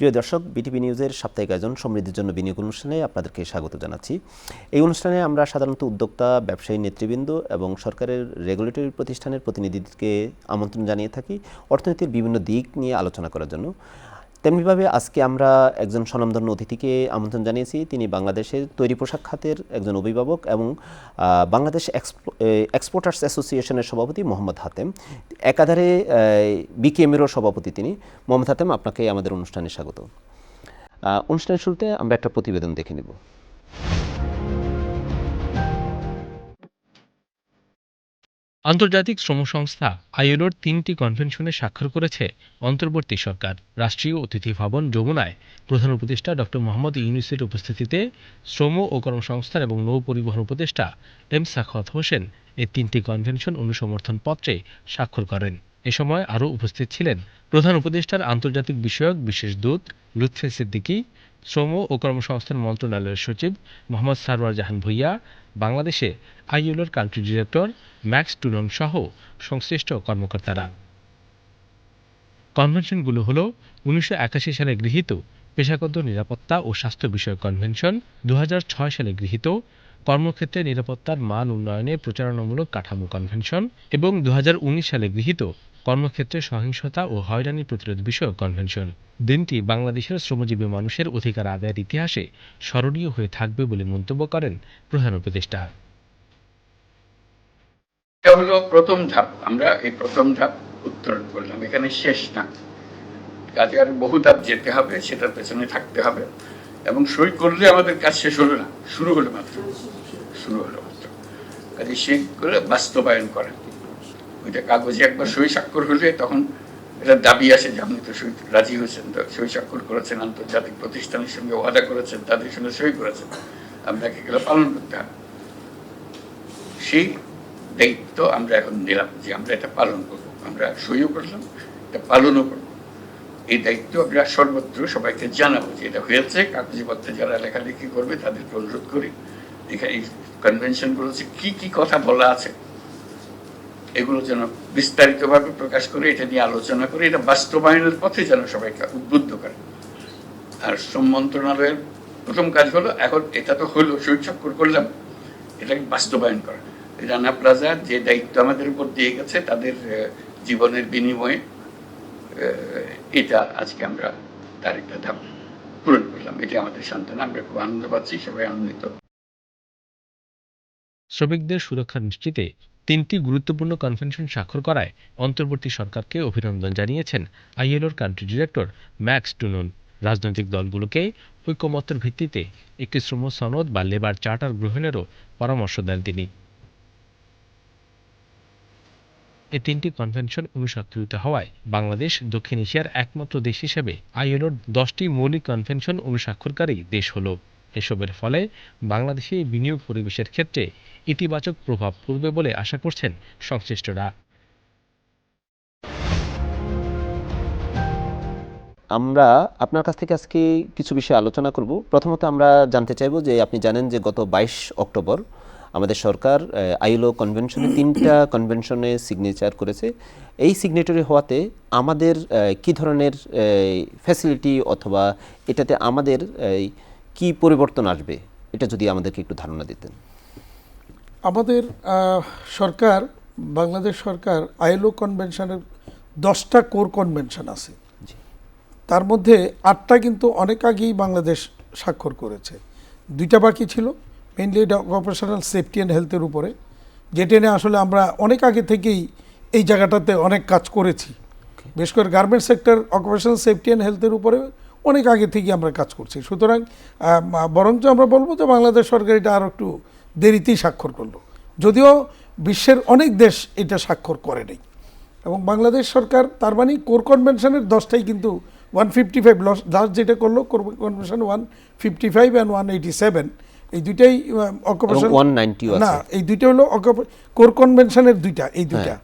প্রিয় দর্শক, বিটিভি নিউজের সাপ্তাহিক আয়োজন সমৃদ্ধির জন্য বিনিয়োগ অনুষ্ঠানে আপনাদেরকে স্বাগত জানাচ্ছি। এই অনুষ্ঠানে আমরা সাধারণত উদ্যোক্তা, ব্যবসায়ী, নেতৃবৃন্দ এবং সরকারের রেগুলেটরি প্রতিষ্ঠানের প্রতিনিধিদেরকে আমন্ত্রণ জানিয়ে থাকি অর্থনীতির বিভিন্ন দিক নিয়ে আলোচনা করার জন্য। তেমনিভাবে আজকে আমরা একজন স্বনামধন্য অতিথিকে আমন্ত্রণ জানিয়েছি। তিনি বাংলাদেশের তৈরি পোশাক খাতের একজন অভিভাবক এবং বাংলাদেশ এক্সপোর্টার্স অ্যাসোসিয়েশনের সভাপতি মোহাম্মদ হাতেম। একাধারে বিকেএমেরও সভাপতি তিনি। মোহাম্মদ হাতেম, আপনাকে আমাদের অনুষ্ঠানে স্বাগত। অনুষ্ঠানের শুরুতে আমরা একটা প্রতিবেদন দেখে নেব। আন্তর্জাতিক শ্রম সংস্থা আইএলওর তিনটি কনভেনশনে স্বাক্ষর করেছে অন্তর্বর্তী সরকার। রাষ্ট্রীয় অতিথি ভবন যমুনায় প্রধান উপদেষ্টা ড মোহাম্মদ ইউনুসের উপস্থিতিতে শ্রম ও কর্মসংস্থান এবং নৌ পরিবহন উপদেষ্টা এম সাখাওয়াত হোসেন এই তিনটি কনভেনশন অনুসমর্থন পত্রে স্বাক্ষর করেন। এ সময় আরও উপস্থিত ছিলেন প্রধান উপদেষ্টার আন্তর্জাতিক বিষয়ক বিশেষ দূত লুৎফে সিদ্দিকী শ্রম ও কর্মসংস্থান মন্ত্রণালয়ের সচিব মোহাম্মদ সারওয়ার জাহান ভুইয়া, বাংলাদেশে আইএলওর কান্ট্রি ডিরেক্টর ম্যাক্স টুনন সহ সংশ্লিষ্ট কর্মকর্তারা। কনভেনশনগুলো হলো উনিশশো সালে গৃহীত পেশাগত নিরাপত্তা ও স্বাস্থ্য বিষয়ক কনভেনশন দু হাজার ছয় সালে গৃহীত কর্মক্ষেত্রে নিরাপত্তার মান উন্নয়নে প্রচারণামূলক কাঠামো কনভেনশন এবং দু হাজার উনিশ সালে গৃহীত কর্মক্ষেত্রে সহিংসতা ও হয়রানি প্রতিরোধ বিষয়ক কনভেনশন। দিনটি বাংলাদেশের শ্রমজীবী মানুষের অধিকার আদায়ের ইতিহাসে স্মরণীয় হয়ে থাকবে বলে মন্তব্য করেন প্রধান উপদেষ্টা। এটা হলো প্রথম ধাপ। আমরা এই প্রথম ধাপ উত্তরণ করলাম। এখানে শেষ না। কাজে আর বহু ধাপ যেতে হবে, সেটার পেছনে থাকতে হবে এবং সই করলে আমাদের কাজ শেষ হলো না। শুরু হলো মাত্র। শুরু হলো মাত্র। কাজে সেই করে বাস্তবায়ন করেন ওইটা কাগজে একবার সই স্বাক্ষর হলে তখন এটা দাবি আসে যে আপনি তো সই রাজি হয়েছেন সই স্বাক্ষর করেছেন, আন্তর্জাতিক প্রতিষ্ঠানের সঙ্গে ওয়াদা করেছেন, তাদের সঙ্গে সই করেছেন। আপনাকে এগুলো পালন করতে হবে। সেই দায়িত্ব আমরা এখন নিলাম যে আমরা এটা পালন করব। আমরা সইও করলাম, এটা পালনও করব। এই দায়িত্ব আমরা সর্বত্র সবাইকে জানাব যে এটা হয়েছে। কাগজপত্রে যারা লেখালেখি করবে তাদেরকে অনুরোধ করি এখানে এই কনভেনশনগুলো যে কি কি কথা বলা আছে এগুলো যেন বিস্তারিতভাবে প্রকাশ করে, এটা নিয়ে আলোচনা করে, এটা বাস্তবায়নের পথে যেন সবাইকে উদ্বুদ্ধ করে। আর শ্রম মন্ত্রণালয়ের প্রথম কাজ হলো, এখন এটা তো হলো সৈচক্কর করলাম, এটাকে বাস্তবায়ন করা। রানা প্লাজা যে দায়িত্ব আমাদের উপর দিয়ে গেছে, তাদের জীবনের বিনিময়ে এটা আজকে আমরা তার একটা ধাপ পূরণ করলাম। এটা আমাদের সন্তান আমরা খুব আনন্দ পাচ্ছি, সবাই আনন্দিত। শ্রমিকদের সুরক্ষা নিশ্চিতে তিনটি গুরুত্বপূর্ণ কনভেনশন স্বাক্ষর করায় অন্তর্বর্তী সরকারকে অভিনন্দন জানিয়েছেন আইএলওর কান্ট্রি ডিরেক্টর ম্যাক্স টুনুন রাজনৈতিক দলগুলোকে ঐক্যমত্যের ভিত্তিতে একটি শ্রম সনদ বা লেবার চার্টার গ্রহণেরও পরামর্শ দেন তিনি। এই তিনটি কনভেনশন অনুস্বাক্ষরিত হওয়ায় বাংলাদেশ, দক্ষিণ এশিয়ার একমাত্র দেশ হিসেবে আইএলওর দশটি মৌলিক কনভেনশন অনুস্বাক্ষরকারী দেশ হলো। এসবের ফলে বাংলাদেশে বিনিয়োগ পরিবেশের ক্ষেত্রে ইতিবাচক প্রভাব পড়বে বলে আশা করছেন সংশ্লিষ্টরা। আমরা আপনার কাছ থেকে আজকে কিছু বিষয়ে আলোচনা করব। প্রথমত আমরা জানতে চাইব যে আপনি জানেন যে গত বাইশ অক্টোবর আমাদের সরকার আইলো কনভেনশনে তিনটা কনভেনশনে সিগনেচার করেছে। এই সিগনেটরি হওয়াতে আমাদের কি ধরনের ফ্যাসিলিটি অথবা এটাতে আমাদের কি পরিবর্তন আসবে? এটা যদি আমাদেরকে একটু ধারণা দিতেন। আমাদের সরকার বাংলাদেশ সরকার আইএলও কনভেনশনের দশটা কোর কনভেনশন আছে। তার মধ্যে আটটা কিন্তু অনেক আগেই বাংলাদেশ স্বাক্ষর করেছে। দুইটা বাকি ছিল মেনলি এটা অপারেশনাল সেফটি অ্যান্ড হেলথের উপরে। যেটা নিয়ে আসলে আমরা অনেক আগে থেকেই এই জায়গাটাতে অনেক কাজ করেছি। বিশেষ করে garment sector occupational safety and হেলথের উপরে অনেক আগে থেকে আমরা কাজ করছি। সুতরাং বরঞ্চ আমরা বলব যে বাংলাদেশ সরকার এটা আরও একটু দেরিতেই স্বাক্ষর করল। যদিও বিশ্বের অনেক দেশ এটা স্বাক্ষর করে নাই। এবং বাংলাদেশ সরকার তার মানে কোর কনভেনশনের দশটাই কিন্তু ওয়ান ফিফটি ফাইভ লাস্ট যেটা করল core convention one fifty five and one eighty seven. এই দুইটাই অকুপেশন না এই দুইটা হলো কোর কনভেনশনের দুইটা এই দুইটা।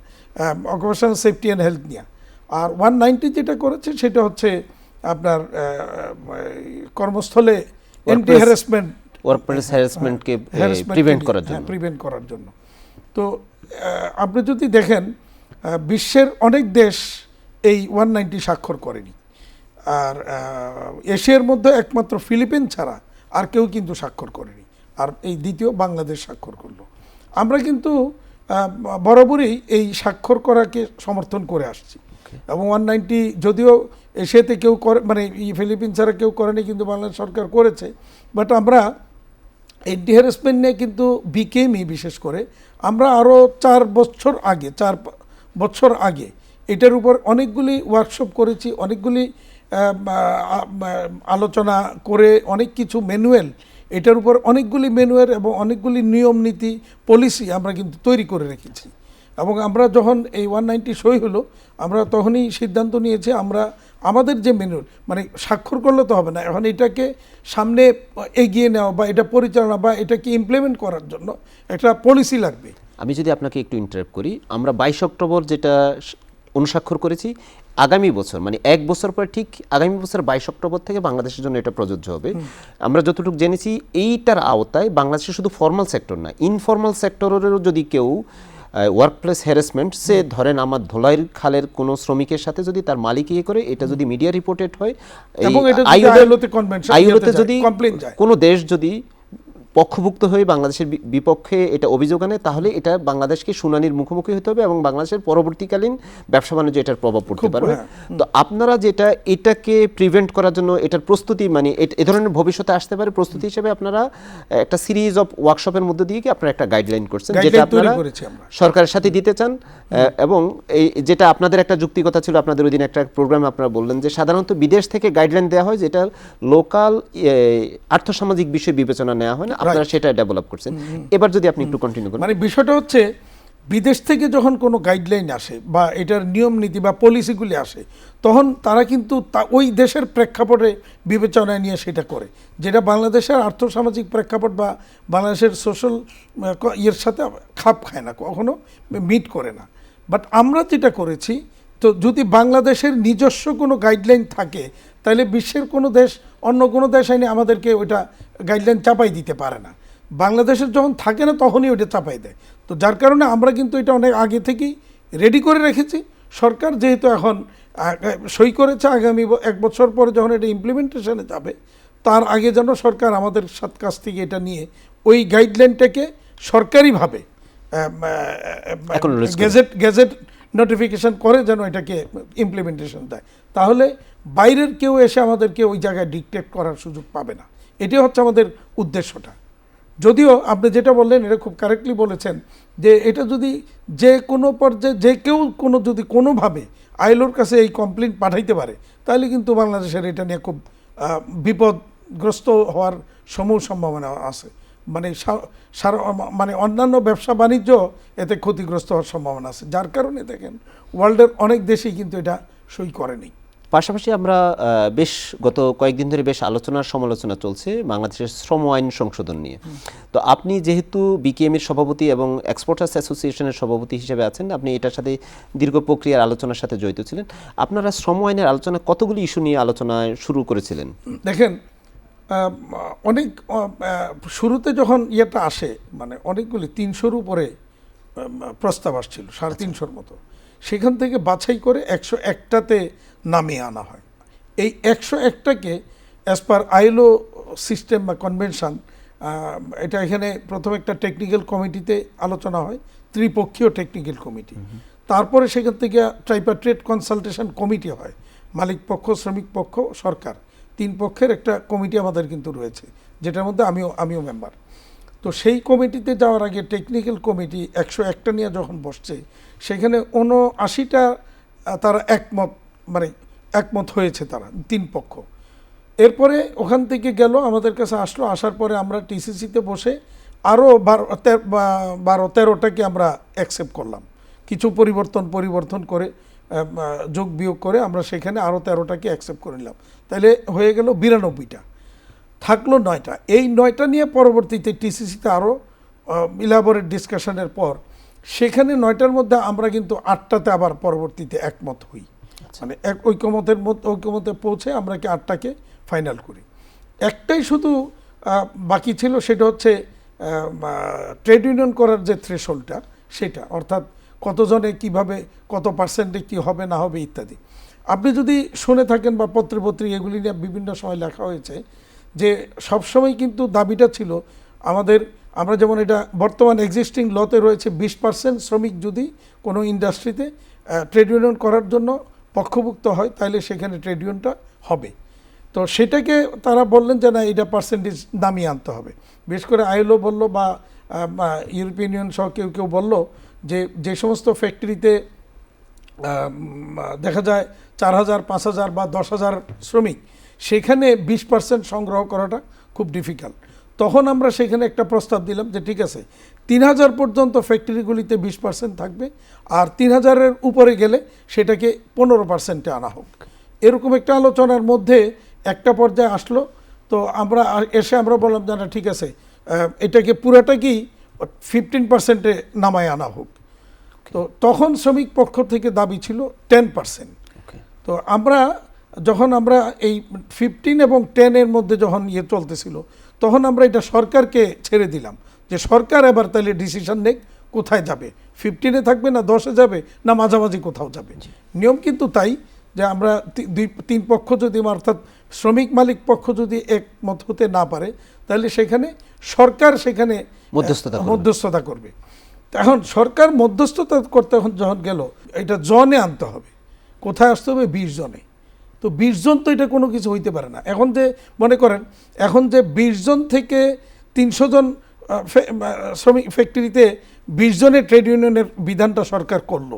অকুপেশনাল সেফটি অ্যান্ড হেলথ নিয়ে। আর ওয়ান নাইনটি যেটা করেছে সেটা হচ্ছে আপনার কর্মস্থলে এন্টি হ্যারাসমেন্ট ওয়ার্কপ্লেস হ্যারাসমেন্টকে প্রিভেন্ট করার জন্য। প্রিভেন্ট করার জন্য। তো আপনি যদি দেখেন বিশ্বের অনেক দেশ এই ওয়ান নাইনটি স্বাক্ষর করেনি। আর এশিয়ার মধ্যে একমাত্র ফিলিপিন ছাড়া আর কেউ কিন্তু স্বাক্ষর করেনি। আর এই দ্বিতীয় বাংলাদেশ স্বাক্ষর করল। আমরা কিন্তু বরাবরই এই স্বাক্ষর করাকে সমর্থন করে আসছি। এবং ওয়ান নাইনটি যদিও এশিয়াতে কেউ করে মানে ফিলিপিন ছাড়া কেউ করেনি, কিন্তু বাংলাদেশ সরকার করেছে। বাট আমরা এই ডিহারেসমেন্ট নিয়ে কিন্তু বিকেএমই বিশেষ করে, আমরা আরও চার বছর আগে, চার বছর আগে এটার উপর অনেকগুলি ওয়ার্কশপ করেছি, অনেকগুলি আলোচনা করে অনেক কিছু ম্যানুয়াল এটার উপর অনেকগুলি ম্যানুয়াল এবং অনেকগুলি নিয়ম নীতি পলিসি আমরা কিন্তু তৈরি করে রেখেছি। এবং আমরা যখন এই ওয়ান নাইনটি সই হলো আমরা তখনই সিদ্ধান্ত নিয়েছি আমরা আমাদের যে মেনুর মানে স্বাক্ষর করলে তো হবে না। এখন এটাকে সামনে এগিয়ে নেওয়া বা এটা পরিচালনা বা এটাকে ইমপ্লিমেন্ট করার জন্য একটা পলিসি লাগবে। আমি যদি আপনাকে একটু ইন্টারাপ্ট করি আমরা বাইশ অক্টোবর যেটা অনুস্বাক্ষর করেছি আগামী বছর মানে এক বছর পর ঠিক আগামী বছর বাইশ অক্টোবর থেকে বাংলাদেশের জন্য এটা প্রযোজ্য হবে। আমরা যতটুকু জেনেছি এইটার আওতায় বাংলাদেশে শুধু ফর্মাল সেক্টর না ইনফর্মাল সেক্টরেরও যদি কেউ ওয়ার্ক প্লেস হ্যারাসমেন্ট সে ধরেন আমার ধোলাইর খালের কোনো শ্রমিকের সাথে যদি তার মালিক ইয়ে করে এটা যদি মিডিয়া রিপোর্টেড হয় এটা যদি। কোনো দেশ যদি পক্ষভুক্ত হয়ে বাংলাদেশের বিপক্ষে এটা অভিযোগ আনে তাহলে এটা বাংলাদেশকে শুনানির মুখোমুখি হতে হবে এবং বাংলাদেশের পরবর্তীকালীন ব্যবসা বাণিজ্য এটার প্রভাব পড়তে পারবে। হ্যাঁ। তো আপনারা যেটা এটাকে প্রিভেন্ট করার জন্য এটার প্রস্তুতি মানে এ- ধরনের ভবিষ্যতে আসতে পারে প্রস্তুতি হিসেবে আপনারা একটা সিরিজ অফ ওয়ার্কশপের মধ্যে দিয়ে কি আপনারা একটা গাইডলাইন করছেন যেটা আপনারা সরকারের সাথে দিতে চান এবং এই যেটা আপনাদের একটা যুক্তিকতা ছিল আপনাদের ওই দিন একটা প্রোগ্রামে আপনারা বললেন যে সাধারণত বিদেশ থেকে গাইডলাইন দেওয়া হয় যেটা লোকাল আর্থসামাজিক বিষয় বিবেচনা নেওয়া হয় না। আপনারা সেটা ডেভেলপ করছেন। এবার যদি আপনি একটু কন্টিনিউ করেন। মানে বিষয়টা হচ্ছে বিদেশ থেকে যখন কোনো গাইডলাইন আসে বা এটার নিয়ম নীতি বা পলিসিগুলি আসে তখন তারা কিন্তু তা- ওই দেশের প্রেক্ষাপটে বিবেচনায় নিয়ে সেটা করে। যেটা বাংলাদেশের আর্থসামাজিক প্রেক্ষাপট বা বাংলাদেশের সোশ্যাল ইয়ের সাথে খাপ খায় না কখনো মিট করে না। বাট আমরা যেটা করেছি তো যদি বাংলাদেশের নিজস্ব কোনো গাইডলাইন থাকে তাহলে বিশ্বের কোনো দেশ অন্য কোনো দেশ এনে আমাদেরকে ওইটা গাইডলাইন চাপাই দিতে পারে না। বাংলাদেশের যখন থাকে না তখনই ওইটা চাপাই দেয়। তো যার কারণে আমরা কিন্তু এটা অনেক আগে থেকেই রেডি করে রেখেছি। সরকার যেহেতু এখন সই করেছে আগামী এক বছর পরে যখন এটা ইমপ্লিমেন্টেশনে যাবে তার আগে যেন সরকার আমাদের সাত কাছ থেকে এটা নিয়ে ওই গাইডলাইনটাকে সরকারিভাবে। গেজেট গেজেট নোটিফিকেশন করে যেন এটাকে ইমপ্লিমেন্টেশন দেয়। তাহলে বাইরের কেউ এসে আমাদেরকে ওই জায়গায় ডিকটেট করার সুযোগ পাবে না। এটাই হচ্ছে আমাদের উদ্দেশ্যটা। যদিও আপনি যেটা বললেন, এটা খুব কারেক্টলি বলেছেন যে এটা যদি যে কোনো পর্যায়ে, যে কেউ কোনো যদি কোনোভাবে আইলোর কাছে এই কমপ্লেন পাঠাইতে পারে, তাহলে কিন্তু বাংলাদেশের এটা নিয়ে খুব বিপদগ্রস্ত হওয়ার সমূহ সম্ভাবনা আছে। মানে মানে অন্যান্য ব্যবসা বাণিজ্য এতে ক্ষতিগ্রস্ত হওয়ার সম্ভাবনা আছে। যার কারণে দেখেন ওয়ার্ল্ডের অনেক দেশেই কিন্তু এটা সই করেনি। পাশাপাশি আমরা বেশ গত কয়েকদিন ধরে বেশ আলোচনার সমালোচনা চলছে বাংলাদেশের শ্রম আইন সংশোধন নিয়ে। তো আপনি যেহেতু বিকেএম এর সভাপতি এবং এক্সপোর্টার্স অ্যাসোসিয়েশনের সভাপতি হিসেবে আছেন আপনি এটার সাথে দীর্ঘ প্রক্রিয়ার আলোচনার সাথে জড়িত ছিলেন। আপনারা শ্রম আইনের আলোচনা কতগুলি ইস্যু নিয়ে আলোচনা শুরু করেছিলেন? দেখেন অনেক শুরুতে যখন ইয়েটা আসে মানে অনেকগুলি তিনশোর উপরে প্রস্তাব আসছিল সাড়ে তিনশোর মতো। সেখান থেকে বাছাই করে একশো একটাতে নামিয়ে আনা হয়। এই একশো একটাকে অ্যাজ পার আইলো সিস্টেম বা কনভেনশন এটা এখানে প্রথম একটা টেকনিক্যাল কমিটিতে আলোচনা হয় ত্রিপক্ষীয় টেকনিক্যাল কমিটি তারপরে সেখান থেকে ট্রাইপাট্রেট কনসালটেশন কমিটি হয় মালিক পক্ষ শ্রমিক পক্ষ সরকার। তিন পক্ষের একটা কমিটি আমাদের কিন্তু রয়েছে, যেটার মধ্যে আমিও আমিও মেম্বার তো সেই কমিটিতে যাওয়ার আগে টেকনিক্যাল কমিটি একশো একটা নিয়ে যখন বসছে, সেখানে উনআশিটা তারা একমত মানে একমত হয়েছে তারা, তিন পক্ষ। এরপরে ওখান থেকে গেল, আমাদের কাছে আসলো, আসার পরে আমরা টিসিসিতে বসে আরও বারো বারো, তেরোটাকে আমরা অ্যাকসেপ্ট করলাম। কিছু পরিবর্তন পরিবর্তন করে যোগ বিয়োগ করে আমরা সেখানে আরও তেরোটাকে অ্যাকসেপ্ট করে নিলাম। তাহলে হয়ে গেল বিরানব্বইটা। থাকল নয়টা। এই নয়টা নিয়ে পরবর্তীতে টিসিসিতে আরও ইলাবোরেট ডিসকাশনের পর সেখানে নয়টার মধ্যে আমরা কিন্তু আটটাতে আবার পরবর্তীতে একমত হই। মানে এক ঐক্যমতের মধ্যে ঐক্যমতে পৌঁছে আমরা কি আটটাকে ফাইনাল করি। একটাই শুধু বাকি ছিল সেটা হচ্ছে ট্রেড ইউনিয়ন করার যে থ্রেশোল্ডটা সেটা অর্থাৎ কতজনে কীভাবে কত পার্সেন্টে কি হবে না হবে ইত্যাদি। আপনি যদি শুনে থাকেন বা পত্রে পত্রিকা এগুলি নিয়ে বিভিন্ন সময় লেখা হয়েছে যে সবসময় কিন্তু দাবিটা ছিল আমাদের, আমরা যেমন এটা বর্তমান এক্সিস্টিং লতে রয়েছে বিশ পার্সেন্ট শ্রমিক যদি কোনো ইন্ডাস্ট্রিতে ট্রেড ইউনিয়ন করার জন্য পক্ষভুক্ত হয়, তাহলে সেখানে ট্রেড ইউনিয়নটা হবে। তো সেটাকে তারা বললেন যে না, এটা পার্সেন্টেজ নামিয়ে আনতে হবে। বিশেষ করে আইএলও বলল বা ইউরোপিয়ান ইউনিয়ন সহ কেউ কেউ বলল যে যে সমস্ত ফ্যাক্টরিতে দেখা যায় চার হাজার, পাঁচ হাজার বা দশ হাজার শ্রমিক, সেখানে বিশ পার্সেন্ট সংগ্রহ করাটা খুব ডিফিকাল্ট তখন আমরা সেখানে একটা প্রস্তাব দিলাম যে ঠিক আছে, তিন হাজার পর্যন্ত ফ্যাক্টরিগুলিতে বিশ পার্সেন্ট থাকবে আর তিন হাজারের উপরে গেলে সেটাকে পনেরো পার্সেন্টে আনা হোক। এরকম একটা আলোচনার মধ্যে একটা পর্যায়ে আসলো। তো আমরা এসে আমরা বললাম যে না, ঠিক আছে এটাকে পুরাটাকেই ফিফটিন পার্সেন্টে নামায় আনা হোক। তো তখন শ্রমিক পক্ষ থেকে দাবি ছিল টেন পার্সেন্ট তো আমরা যখন আমরা এই ফিফটিন এবং টেনের মধ্যে যখন ইয়ে চলতেছিল তখন আমরা এটা সরকারকে ছেড়ে দিলাম যে সরকার এবার তাহলে ডিসিশন নেক কোথায় যাবে? ফিফটিনে থাকবে না দশে যাবে না মাঝামাঝি কোথাও যাবে? নিয়ম কিন্তু তাই যে আমরা দুই তিন পক্ষ যদি অর্থাৎ শ্রমিক মালিক পক্ষ যদি একমত হতে না পারে তাহলে সেখানে সরকার সেখানে মধ্যস্থতা করবে। মধ্যস্থতা করবে। এখন সরকার মধ্যস্থতা করতে এখন যখন গেল, এটা জনে আনতে হবে। কোথায় আসতে হবে? বিশ জনে। তো বিশ জন তো এটা কোনো কিছু হইতে পারে না। এখন যে, মনে করেন, এখন যে বিশ জন থেকে তিনশো জন শ্রমিক ফ্যাক্টরিতে বিশ জনের ট্রেড ইউনিয়নের বিধানটা সরকার করল।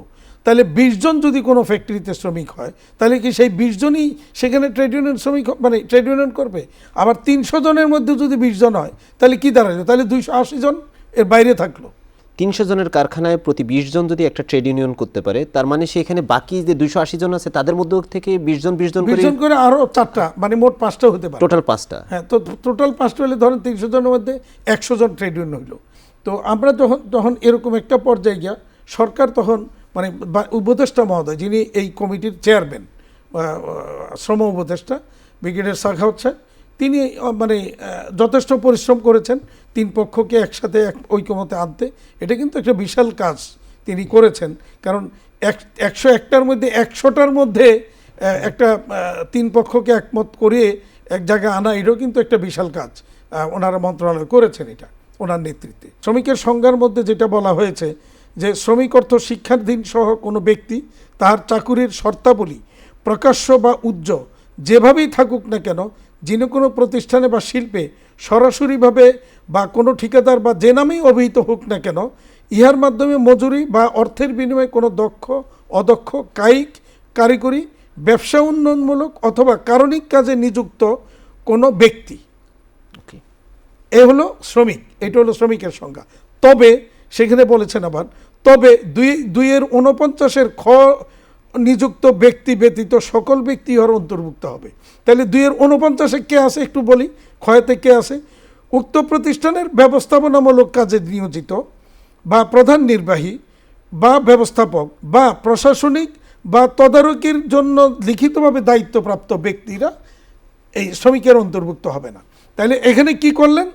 তাহলে বিশ জন যদি কোনো ফ্যাক্টরিতে শ্রমিক হয়, তাহলে কি সেই বিশ জনই সেখানে ট্রেড ইউনিয়ন শ্রমিক মানে ট্রেড ইউনিয়ন করবে? আবার তিনশো জনের মধ্যে যদি বিশ জন হয়, তাহলে কি দাঁড়াল তাহলে দুইশো আশি জন এর বাইরে থাকল। তিনশো জনের কারখানায় প্রতি বিশ জন যদি একটা ট্রেড ইউনিয়ন করতে পারে তার মানে সেখানে বাকি যে দুইশো আশি জন আছে তাদের মধ্যে থেকে বিশ জন বিশ জন জন করে আরও চারটা মানে মোট পাঁচটা হতে পারে। টোটাল পাঁচটা। হ্যাঁ তো টোটাল পাঁচটা হলে ধরেন তিনশো জনের মধ্যে একশো জন ট্রেড ইউনিয়ন হইল। তো আমরা যখন তখন এরকম একটা পর্যায়ে গিয়া সরকার তখন মানে উপদেষ্টা মহোদয় যিনি এই কমিটির চেয়ারম্যান শ্রম উপদেষ্টা ব্রিগেডের শাখা হচ্ছে তিনি মানে যথেষ্ট পরিশ্রম করেছেন তিন পক্ষকে একসাথে এক ঐক্যমতে আনতে। এটা কিন্তু একটা বিশাল কাজ তিনি করেছেন। কারণ এক, একশো একটার মধ্যে, একশোটার মধ্যে একটা তিন পক্ষকে একমত করিয়ে এক জায়গায় আনা, এটাও কিন্তু একটা বিশাল কাজ। ওনারা মন্ত্রণালয় করেছেন এটা, ওনার নেতৃত্বে। শ্রমিকের সংজ্ঞার মধ্যে যেটা বলা হয়েছে যে, শ্রমিক অর্থ শিক্ষাধীন সহ কোনো ব্যক্তি তার চাকুরির শর্তাবলী প্রকাশ্য বা উজ্জ্ব যেভাবেই থাকুক না কেন যিনি কোনো প্রতিষ্ঠানে বা শিল্পে সরাসরিভাবে বা কোনো ঠিকাদার বা যে নামেই অভিহিত হোক না কেন ইহার মাধ্যমে মজুরি বা অর্থের বিনিময়ে কোনো দক্ষ অদক্ষ কায়িক কারিগরি ব্যবসা উন্নয়নমূলক অথবা কারণিক কাজে নিযুক্ত কোনো ব্যক্তি। এ হলো শ্রমিক এটা হলো শ্রমিকের সংজ্ঞা। তবে সেখানে বলেছেন আবার তবে দুই দুইয়ের উনপঞ্চাশের খ নিযুক্ত ব্যক্তি ব্যতীত সকল ব্যক্তি ইহার অন্তর্ভুক্ত হবে। তাহলে দুইয়ের উনপঞ্চাশে কে আছে একটু বলি? ক্ষয়তে কে আছে? উক্ত প্রতিষ্ঠানের ব্যবস্থাপনামূলক কাজে নিয়োজিত বা প্রধান নির্বাহী বা ব্যবস্থাপক বা প্রশাসনিক বা তদারকির জন্য লিখিতভাবে দায়িত্বপ্রাপ্ত ব্যক্তিরা এই শ্রমিকের অন্তর্ভুক্ত হবে না। তাহলে এখানে কি করলেন?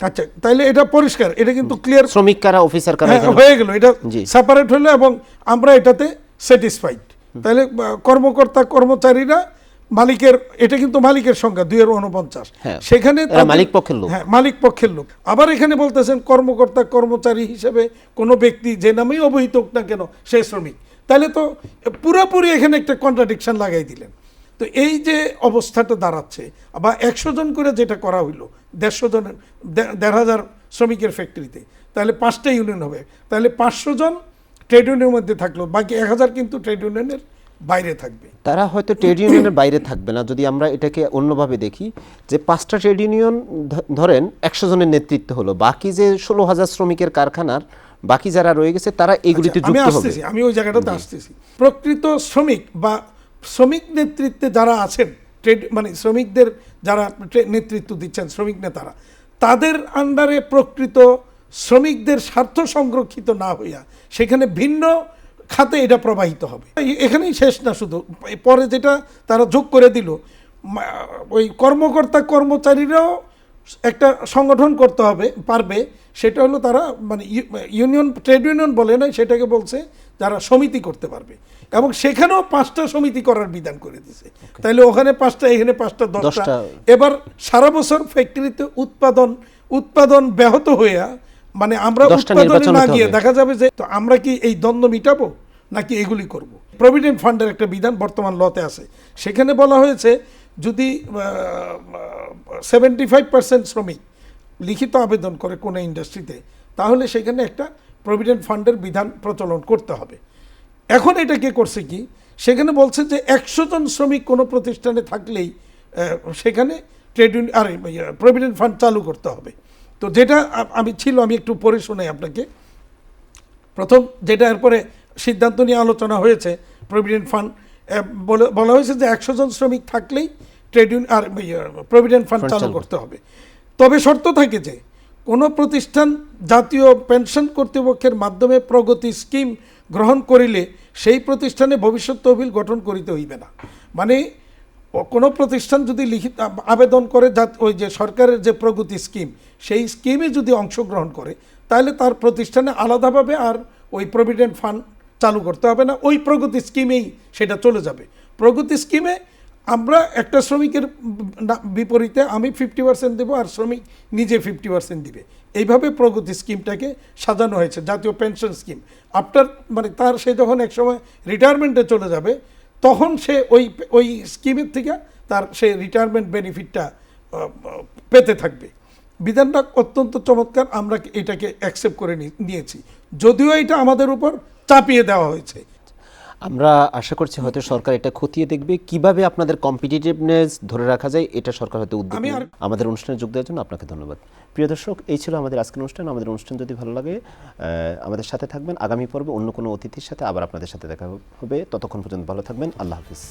আচ্ছা তাহলে এটা পরিষ্কার এটা কিন্তু ক্লিয়ার শ্রমিক কারা অফিসার কারা হ্যাঁ, হয়ে গেল এটা। সেপারেট হলো এবং আমরা এটাতে স্যাটিসফাইড তাহলে কর্মকর্তা কর্মচারীরা মালিকের এটা কিন্তু মালিকের সংখ্যা দুই উনপঞ্চাশ হ্যাঁ, সেখানে মালিক পক্ষের লোক। হ্যাঁ মালিক পক্ষের লোক। আবার এখানে বলতেছেন কর্মকর্তা কর্মচারী হিসেবে কোনো ব্যক্তি যে নামেই অবহিত হোক না কেন সে শ্রমিক। তাহলে তো পুরোপুরি এখানে একটা কন্ট্রাডিকশন লাগাই দিলেন। তো এই যে অবস্থাটা দাঁড়াচ্ছে বা একশো জন করে যেটা করা হইল দেড়শো জনের দেড় হাজার শ্রমিকের ফ্যাক্টরিতে তাহলে পাঁচটা ইউনিয়ন হবে। তাহলে পাঁচশো জন ট্রেড ইউনিয়নের মধ্যে থাকল বাকি এক হাজার কিন্তু ট্রেড ইউনিয়নের বাইরে থাকবে। তারা হয়তো ট্রেড ইউনিয়নের বাইরে থাকবে না যদি আমরা এটাকে অন্যভাবে দেখি যে পাঁচটা ট্রেড ইউনিয়ন ধরেন একশো জনের নেতৃত্ব হলো বাকি যে ষোলো হাজার শ্রমিকের কারখানার বাকি যারা রয়ে গেছে তারা এগুলিতে আচ্ছা, যুক্ত হবে। আসতেছি আমি ওই জায়গাটাতে আসতেছি। প্রকৃত শ্রমিক বা শ্রমিক নেতৃত্বে যারা আছেন ট্রেড মানে শ্রমিকদের যারা নেতৃত্ব দিচ্ছেন শ্রমিক নেতারা তাদের আন্ডারে প্রকৃত শ্রমিকদের স্বার্থ সংরক্ষিত না হইয়া সেখানে ভিন্ন খাতে এটা প্রবাহিত হবে। এখানেই শেষ না শুধু। পরে যেটা তারা যোগ করে দিল ওই কর্মকর্তা কর্মচারীরাও একটা সংগঠন করতে হবে পারবে। সেটা হলো তারা মানে ইউনিয়ন ট্রেড ইউনিয়ন বলে না সেটাকে বলছে যারা সমিতি করতে পারবে। এবং সেখানেও পাঁচটা সমিতি করার বিধান করে দিছে। তাইলে ওখানে পাঁচটা এখানে পাঁচটা দশটা। এবার সারা বছর ফ্যাক্টরিতে উৎপাদন উৎপাদন ব্যাহত হইয়া মানে আমরা উৎপাদনে না গিয়ে দেখা যাবে যে তো আমরা কি এই দ্বন্দ্ব মিটাবো নাকি এগুলি করব? প্রভিডেন্ট ফান্ডের একটা বিধান বর্তমান লতে আছে। সেখানে বলা হয়েছে যদি সেভেন্টি ফাইভ পার্সেন্ট শ্রমিক লিখিত আবেদন করে কোনো ইন্ডাস্ট্রিতে তাহলে সেখানে একটা প্রভিডেন্ট ফান্ডের বিধান প্রচলন করতে হবে। এখন এটা কে করছে কি? সেখানে বলছে যে একশো জন শ্রমিক কোনো প্রতিষ্ঠানে থাকলেই সেখানে ট্রেড ইউনিয়ন আরে প্রভিডেন্ট ফান্ড চালু করতে হবে। তো যেটা আমি ছিল আমি একটু পড়ে শোনাই আপনাকে। প্রথম যেটা এরপরে সিদ্ধান্ত নিয়ে আলোচনা হয়েছে প্রভিডেন্ট ফান্ড বলা হয়েছে যে একশো জন শ্রমিক থাকলেই ট্রেড ইউনিয়ন আর প্রভিডেন্ট ফান্ড চালু করতে হবে। তবে শর্ত থাকে যে কোনো প্রতিষ্ঠান জাতীয় পেনশন কর্তৃপক্ষের মাধ্যমে প্রগতি স্কিম গ্রহণ করিলে সেই প্রতিষ্ঠানে ভবিষ্যৎ তহবিল গঠন করিতে হইবে না। মানে কোনো প্রতিষ্ঠান যদি লিখিত আবেদন করে যা ওই যে সরকারের যে প্রগতি স্কিম, সেই স্কিমে যদি অংশগ্রহণ করে, তাহলে তার প্রতিষ্ঠানে আলাদাভাবে আর ওই প্রভিডেন্ট ফান্ড চালু করতে হবে না। ওই প্রগতি স্কিমেই সেটা চলে যাবে। প্রগতি স্কিমে আমরা একটা শ্রমিকের বিপরীতে আমি ফিফটি পার্সেন্ট দেবো আর শ্রমিক নিজে ফিফটি পার্সেন্ট দিবে। এইভাবে প্রগতি স্কিমটাকে সাজানো হয়েছে, জাতীয় পেনশন স্কিম। আফটার মানে তার সে যখন একসময় রিটায়ারমেন্টে চলে যাবে তখন সে ওই ওই স্কিমের থেকে তার সে রিটায়ারমেন্ট বেনিফিটটা পেতে থাকবে। বিধানটা অত্যন্ত চমৎকার, আমরা এটাকে অ্যাকসেপ্ট করে নিয়েছি। যদিও এটা আমাদের উপর চাপিয়ে দেওয়া হয়েছে। আমরা আশা করছি হয়তো সরকার এটা খতিয়ে দেখবে। কীভাবে আপনাদের কম্পিটিটিভনেস ধরে রাখা যায় এটা সরকার হয়তো উদ্যোগ আমাদের অনুষ্ঠানে যোগ দেওয়ার জন্য আপনাকে ধন্যবাদ। প্রিয় দর্শক এই ছিল আমাদের আজকের অনুষ্ঠান। আমাদের অনুষ্ঠান যদি ভালো লাগে আমাদের সাথে থাকবেন। আগামী পর্বে অন্য কোনো অতিথির সাথে আবার আপনাদের সাথে দেখা হবে। ততক্ষণ পর্যন্ত ভালো থাকবেন। আল্লাহ হাফিজ।